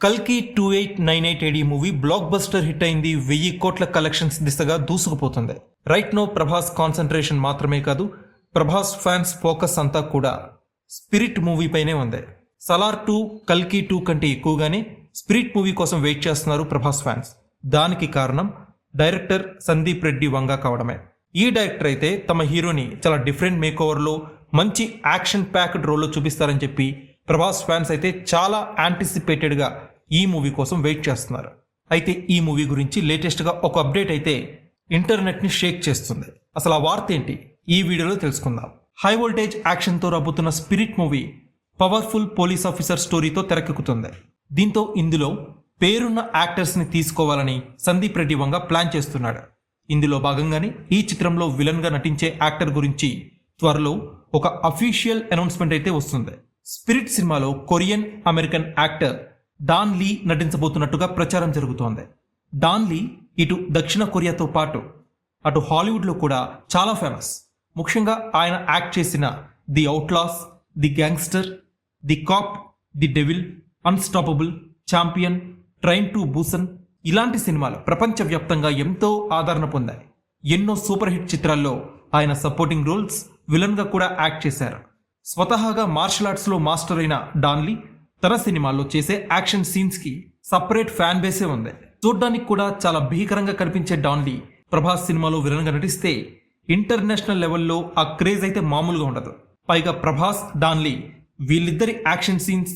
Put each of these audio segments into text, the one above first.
కల్కి two eight nine eight AD movie blockbuster hit అయింది. వెయ్యి కోట్ల కలెక్షన్స్ దిశగా దూసుకుపోతుంది. రైట్ నో ప్రభాస్ కాన్సన్ట్రేషన్ మాత్రమే కాదు ప్రభాస్ ఫ్యాన్స్ ఫోకస్ అంతా కూడా స్పిరిట్ మూవీ పైనే ఉంది. సలార్ టూ కల్కి టూ కంటే ఎక్కువగానే స్పిరిట్ మూవీ కోసం వెయిట్ చేస్తున్నారు ప్రభాస్ ఫ్యాన్స్ దానికి కారణం డైరెక్టర్ సందీప్ రెడ్డి వంగ కావడమే. ఈ డైరెక్టర్ అయితే తమ హీరోని చాలా డిఫరెంట్ మేకోవర్లో మంచి యాక్షన్ ప్యాక్డ్ రోల్లో చూపిస్తారని చెప్పి ప్రభాస్ ఫ్యాన్స్ అయితే చాలా యాంటిసిపేటెడ్గా ఈ మూవీ కోసం వెయిట్ చేస్తున్నారు. అయితే ఈ మూవీ గురించి లేటెస్ట్గా ఒక అప్డేట్ అయితే ఇంటర్నెట్ని షేక్ చేస్తుంది. అసలు ఆ వార్త ఏంటి? ఈ వీడియోలో తెలుసుకుందాం. హై వోల్టేజ్ యాక్షన్తో రబ్బుతున్న Spirit movie powerful police officer స్టోరీతో తెరకెక్కుతుంది. దీంతో ఇందులో పేరున్న యాక్టర్స్ని తీసుకోవాలని సందీప్ రెడ్డి వంగ ప్లాన్ చేస్తున్నాడు. ఇందులో భాగంగానే ఈ చిత్రంలో విలన్గా నటించే యాక్టర్ గురించి త్వరలో ఒక అఫీషియల్ అనౌన్స్మెంట్ అయితే వస్తుంది. స్పిరిట్ సినిమాలో Korean American actor Don Lee నటించబోతున్నట్టుగా ప్రచారం జరుగుతోంది. డాన్ లీ ఇటు దక్షిణ కొరియాతో పాటు అటు హాలీవుడ్లో కూడా చాలా ఫేమస్. ముఖ్యంగా ఆయన యాక్ట్ చేసిన the outlaws the gangster the cop the devil unstoppable champion train to Busan ఇలాంటి సినిమాలు ప్రపంచవ్యాప్తంగా ఎంతో ఆదరణ పొందాయి. ఎన్నో సూపర్ హిట్ చిత్రాల్లో ఆయన సపోర్టింగ్ రోల్స్ విలన్గా కూడా యాక్ట్ చేశారు. స్వతహాగా మార్షల్ ఆర్ట్స్లో మాస్టర్ అయిన డాన్లీ తన సినిమాల్లో చేసే యాక్షన్ సీన్స్కి సపరేట్ ఫ్యాన్ బేసే ఉంది. చూడ్డానికి కూడా చాలా భీకరంగా కనిపించే డాన్లీ ప్రభాస్ సినిమాలో విలన్గా నటిస్తే ఇంటర్నేషనల్ లెవెల్లో ఆ క్రేజ్ అయితే మామూలుగా ఉండదు. పైగా ప్రభాస్ డాన్లీ వీళ్ళిద్దరి యాక్షన్ సీన్స్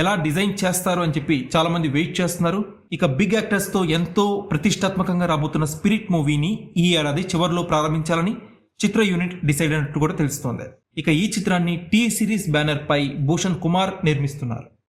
ఎలా డిజైన్ చేస్తారు అని చెప్పి చాలామంది వెయిట్ చేస్తున్నారు. ఇక బిగ్ యాక్టర్స్తో ఎంతో ప్రతిష్టాత్మకంగా రాబోతున్న స్పిరిట్ మూవీని ఈ ఏడాది చివరిలో ప్రారంభించాలని చిత్ర యూనిట్ డిసైడ్ అయినట్టు కూడా తెలుస్తోంది. ఇక ఈ చిత్రాన్ని టీ సిరీస్ బ్యానర్ పై భూషణ్ కుమార్ నిర్మిస్తున్నారు.